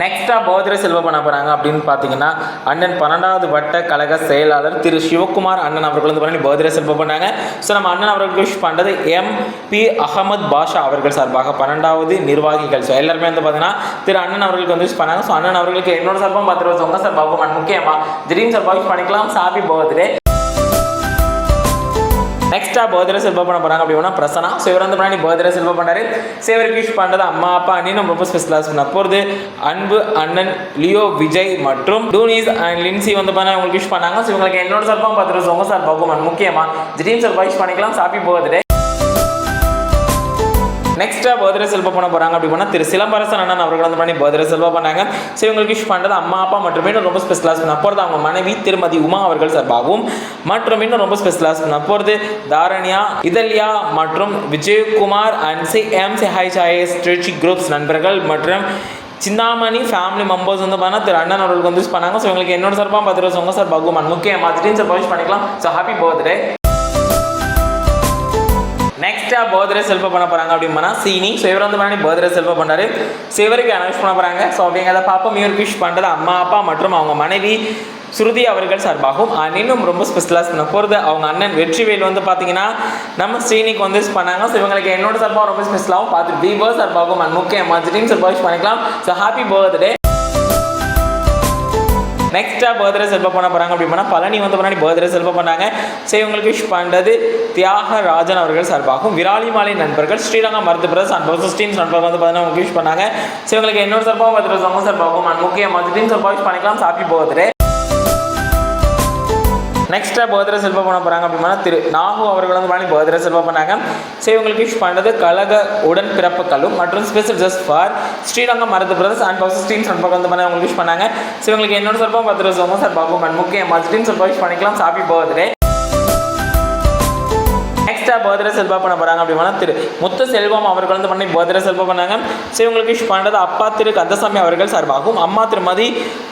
நெக்ஸ்ட்டாக போதிர செல்வம் பண்ண போறாங்க அப்படின்னு பார்த்தீங்கன்னா அண்ணன் பன்னெண்டாவது வட்ட கழக செயலாளர் திரு சிவகுமார் அண்ணன் அவர்கள் வந்து பண்ணி போதிர செல்வம் பண்ணாங்க. ஸோ நம்ம அண்ணன் அவர்கள் விஷ் பண்ணுறது எம் பி அகமது பாஷா அவர்கள் சார்பாக பன்னெண்டாவது நிர்வாகிகள். ஸோ எல்லாருமே வந்து பார்த்தீங்கன்னா திரு அண்ணன் அவர்களுக்கு வந்து விஷ் பண்ணாங்க. ஸோ அண்ணன் அவர்களுக்கு என்னோட சார்பாக பார்த்துருவோம் உங்கள் உங்க சார்பாகவும் முக்கியமாக திடீர்னு சார்பாக விஷ் பண்ணிக்கலாம். Happy birthday. நெக்ஸ்ட்டாக பர்த்டே செல்வ பண்ண போகிறாங்க அப்படின்னா பிரசனா ஸோ இவர் வந்து பண்ணி பர்த்டே செல்வ பண்ணாரு சேவருக்கு விஷ் பண்ணுறது அம்மா அப்பா அண்ணனும் ரொம்ப ஸ்பெஷலாக பண்ண போகிறது அன்பு அண்ணன் லியோ விஜய் மற்றும் டூனிஸ் அண்ட் லின்சி வந்து பண்ண உங்களுக்கு விஷ் பண்ணாங்க. ஸோ இவங்களுக்கு என்னோட சார்பாக பார்த்துட்டு ரூபா உங்க சார்பாகவும் முக்கியமாக திடீர்னு சார் விஷ் பண்ணிக்கலாம். சாப்பி போகிறதே நெக்ஸ்ட்டாக பர்த்டே செல்வ பண்ண போகிறாங்க அப்படி போனால் திரு சிலம்பரசன் அண்ணன் அவர்கள் வந்து பண்ணி பர்த்டே செல்வா பண்ணாங்க. ஸோ இவங்களுக்கு விஷ் பண்ணுறது அம்மா அப்பா மற்றும் இன்னும் ரொம்ப ஸ்பெஷலாக பண்ண போகிறது அவங்க மனைவி திருமதி உமா அவர்கள் சார்பாகவும் மற்றும் இன்னும் ரொம்ப ஸ்பெஷலாக பண்ண போகிறது தாரண்யா இதல்யா மற்றும் Vijayakumar and C M C high சாயஸ் ஸ்ட்ரெச்சி குரூப்ஸ் நண்பர்கள் மற்றும் சிந்தாமணி ஃபேமிலி மெம்பர்ஸ் வந்து பண்ணால் திரு அண்ணன் அவர்களுக்கு வந்து பண்ணாங்க. ஸோ இவங்களுக்கு என்னோட சார்பாக பத்து ரூபா சார் பகுமான் முக்கியமாக திடீர்னு சார் பவிஷ் பண்ணிக்கலாம். ஸோ ஹாப்பி பர்த்டே நெக்ஸ்ட்டாக பர்த்டே செல்ஃபை பண்ண போகிறாங்க அப்படின்னா சீனி ஸோ இவர் வந்து பண்ணி பர்த்டே செல்ஃப பண்ணாரு ஸோ இவருக்கு அனௌன்ஸ் பண்ண போகிறாங்க ஸோ அப்படிங்கிறத பாப்பா இவருக்கு விஷ் பண்ணுறது அம்மா அப்பா மற்றும் அவங்க மனைவி ஸ்ருதி அவர்கள் சார்பாகவும் and இன்னும் ரொம்ப ஸ்பெஷலாக பண்ண போகிறது அவங்க அண்ணன் வெற்றிவேல் வந்து பார்த்தீங்கன்னா நம்ம ஸ்ரீனிக்கு வந்து பண்ணாங்க. ஸோ இவங்களுக்கு என்னோட சார்பாக ரொம்ப ஸ்பெஷலாகவும் பார்த்து பீபர் சார்பாகவும் and முக்கியமாக திடீர்னு சார்பாக பண்ணிக்கலாம். ஸோ ஹாப்பி பர்த்டே நெக்ஸ்ட்டாக பர்த்டே செல்ப பண்ண போகிறாங்க அப்படின்னா பழனி வந்து முன்னாடி பர்த்டே செல்ப பண்ணாங்க. ஸோ இவங்களுக்கு விஷ் பண்ணுறது தியாகராஜன் அவர்கள் சார்பாகவும் விராலிமாலை நண்பர்கள் ஸ்ரீரங்கம் மருத்து பிரதர்ஸ் அண்ட் சிஸ்டீன்ஸ் நண்பர்கள் வந்து பார்த்தீங்கன்னா உங்களுக்கு விஷ் பண்ணாங்க. ஸோ இவங்களுக்கு என்னோட சார்பாக பர்த்டே சார்பாகும் அண்ட் முக்கியமாக திடீர்னு சார்பாக விஷ் பண்ணிக்கலாம். ஹாப்பி பர்த்டே நெக்ஸ்ட்டாக பர்த்டே செல்வம் பண்ண போகிறாங்க அப்படின்னா திரு நாகு அவர்கள் வந்து பண்ணி பர்த்டே செல்வம் பண்ணாங்க. ஸோ இவங்களுக்கு விஷ் பண்ணது கழக உடன் பிறப்புகளும் மற்றும் special just for Srirangam Marudhu brothers and power steam சார்பாக வந்து பண்ணி அவங்களுக்கு விஷ் பண்ணாங்க. ஸோ இவங்களுக்கு என்னோட சார்பாக பத்து ரூபா சார் சார்பாகவும் முக்கிய முக்கியமாக ஸ்டீம் சார்பாக விஷ் பண்ணிக்கலாம். சாப்பி பர்த்டே நெக்ஸ்ட்டாக பர்த்டே செல்வா பண்ண போகிறாங்க அப்படின்னா திரு முத்த செல்வம் அவர்கள் வந்து பண்ணி பர்த்டே செல்வா பண்ணாங்க. சிவங்களுக்கு இவங்களுக்கு விஷ் பண்ணுறது அப்பா திரு கந்தசாமி அவர்கள் சார்பாகவும் அம்மா திருமதி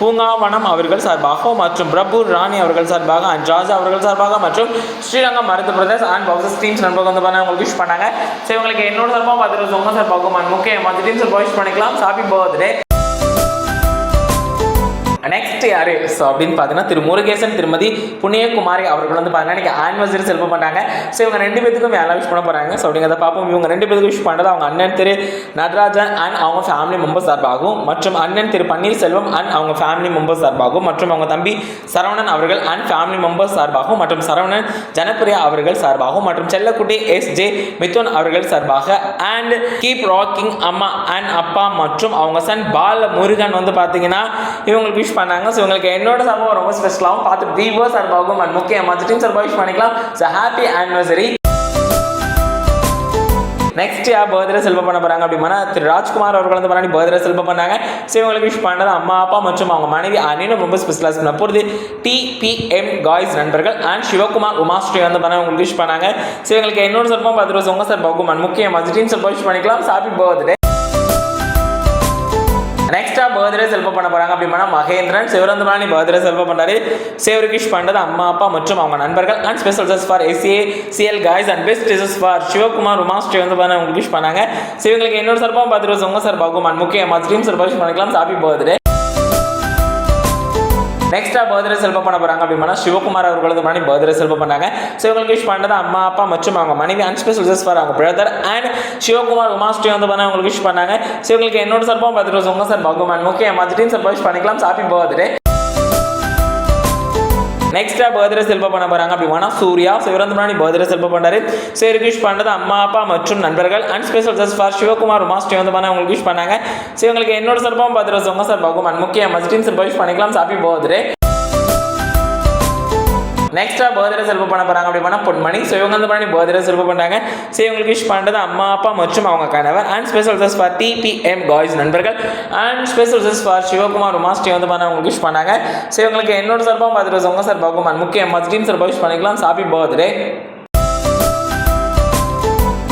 பூங்காவனம் அவர்கள் சார்பாகவும் மற்றும் பிரபு ராணி அவர்கள் சார்பாக அண்ட் ராஜா அவர்கள் சார்பாக மற்றும் ஸ்ரீரங்கம் மருத்துவ பிரதேஷ் அண்ட் பவுசஸ் டீம்ஸ் நண்பர்கள் வந்து பண்ண உங்களுக்கு விஷ் பண்ணாங்க. ஸோ இவங்களுக்கு என்னோட சார்பாக பார்த்துட்டு ரூபா உங்கள் சார்பாகவும் and முக்கியமாக டீம் விஷ் பண்ணிக்கலாம். ஹாப்பி பர்த்டே நெக்ஸ்ட் யார்? ஸோ அப்படின்னு பார்த்தீங்கன்னா திரு முருகேசன் திருமதி புண்ணியகுமாரி அவர்கள் வந்து பார்த்தீங்கன்னா இன்னைக்கு ஆனிவர்சரி செல்வம் பண்ணுறாங்க ஸோ இவங்க ரெண்டு பேத்துக்கும் வேலை விஷ் பண்ண போகிறாங்க ஸோ அப்படிங்கிறத பார்ப்போம். இவங்க ரெண்டு பேத்துக்கும் விஷ் பண்ணுறது அவங்க அண்ணன் திரு நடராஜன் அண்ட் அவங்க ஃபேமிலி மெம்பர்ஸ் சார்பாகவும் மற்றும் அண்ணன் திரு பன்னீர்செல்வம் அண்ட் அவங்க ஃபேமிலி மெம்பர்ஸ் சார்பாகவும் மற்றும் அவங்க தம்பி சரவணன் அவர்கள் அண்ட் ஃபேமிலி மெம்பர்ஸ் சார்பாகவும் மற்றும் சரவணன் ஜனப்பிரியா அவர்கள் சார்பாகவும் மற்றும் செல்லக்குட்டி எஸ் ஜே மிதுன் அவர்கள் சார்பாக. அண்ட் கீப் ராக்கிங் அம்மா அண்ட் அப்பா மற்றும் அவங்க சன் பால முருகன் வந்து பார்த்தீங்கன்னா இவங்களுக்கு விஷ் பண்ணாங்க. ஸோ உங்களுக்கு என்னோட சார்பாக ரொம்ப ஸ்பெஷலாகவும் பார்த்து விவோ சார்பாகவும் அண்ட் முக்கியமாக திட்டம் சார்பாக விஷ் பண்ணிக்கலாம். ஸோ ஹாப்பி ஆனிவர்சரி நெக்ஸ்ட் யார் பர்த்டே செல்வம் பண்ண போறாங்க அப்படின்னா திரு ராஜ்குமார் அவர்கள் வந்து பண்ணி பர்த்டே செல்வம் பண்ணாங்க. ஸோ இவங்களுக்கு விஷ் பண்ணது அம்மா அப்பா மற்றும் அவங்க மனைவி அண்ணனும் ரொம்ப ஸ்பெஷலாக பண்ண போகிறது டிபிஎம் காய்ஸ் நண்பர்கள் அண்ட் சிவகுமார் உமாஸ்ரீ வந்து பண்ண உங்களுக்கு விஷ் பண்ணாங்க. ஸோ இவங்களுக்கு என்னோட சார்பாக பத்து ரோஸ் உங்க சார் பகுமான் முக்கியமாக டீம் சார் விஷ் பண்ணிக்கலாம். ஹாப்பி பர்த்டே நெக்ஸ்டா பர்த்டே செல்ப பண்ண போகிறாங்க அப்படின்னா மகேந்திரன் சிவரந்தமணி பர்த்டே செல்வ பண்ணாரு சேவரிகிஷ் விஷ் பண்ணது அம்மா அப்பா மற்றும் அவங்க நண்பர்கள் and special just for S A C L guys and best just for Sivakumar Umashree வந்து பண்ண உங்களுக்கு விஷ் பண்ணாங்க. ஸோ இவங்களுக்கு என்னோட சார்பாக பத்து ரூபா சார் பகுமான் முக்கியமாக ஸ்ட்ரீம் சார் விஷ் பண்ணிக்கலாம். ஹாப்பி பர்த்டே நெக்ஸ்டா பர்த்டே செல்வ பண்ண போறாங்க அப்படின்னா சிவகுமார் அவர்களது மனைவி பர்த்டே செல்வ பண்ணாங்க. ஸோ இவங்களுக்கு விஷ் பண்ணது அம்மா அப்பா மற்றும் அவங்க மனைவி அண்ட் ஸ்பெஷல் ஃபார் அவங்க பிரதர் அண்ட் சிவகுமார் உமாஸ்ரீ வந்து பண்ண அவங்களுக்கு விஷ் பண்ணாங்க. ஸோ இவங்களுக்கு என்னோட சார்பாக பர்த்டே ரூபா உங்க சார் பகுமான் ஓகே திடீர்னு சார் விஷ் பண்ணிக்கலாம் ஹாப்பி பர்த்டே எக்ஸ்ட்ரா பர்த்டே செல்வ பண்ண போறாங்க. அப்படின்னா சூர்யா ஸோ முன்னாடி பர்த்டே செல்ப பண்ணாரு ஸோ இவருக்கு விஷ் பண்ணது அம்மா அப்பா மற்றும் நண்பர்கள். And special just for Sivakumar Uma வந்து உங்களுக்கு விஷ் பண்ணாங்க. ஸோ இவங்களுக்கு என்னோட சார்பாக பர்த்டே ரூபா உங்க சார் பகுமான் முக்கியமாக திடீர்னு விஷ் பண்ணிக்கலாம். ஹாப்பி பர்த்டே நெக்ஸ்ட்டாக பர்த்டே செல்வ பண்ண போறாங்க அப்படின்னா பொன்மணி. ஸோ இவங்க வந்து பண்ணி பர்த்டே செல்வ பண்ணாங்க ஸோ இவங்களுக்கு விஷ் பண்ணுறது அம்மா அப்பா மற்றும் அவங்க கணவர். And special just for T P M guys நண்பர்கள். And special just for Sivakumar Umashree வந்து பண்ண அவங்களுக்கு விஷ் பண்ணாங்க. ஸோ இவங்களுக்கு என்னோட சார்பாக பார்த்துட்டு உங்கள் சார் பகுமான் முக்கியமாக டீம் சார்பாக விஷ் பண்ணிக்கலாம். Happy birthday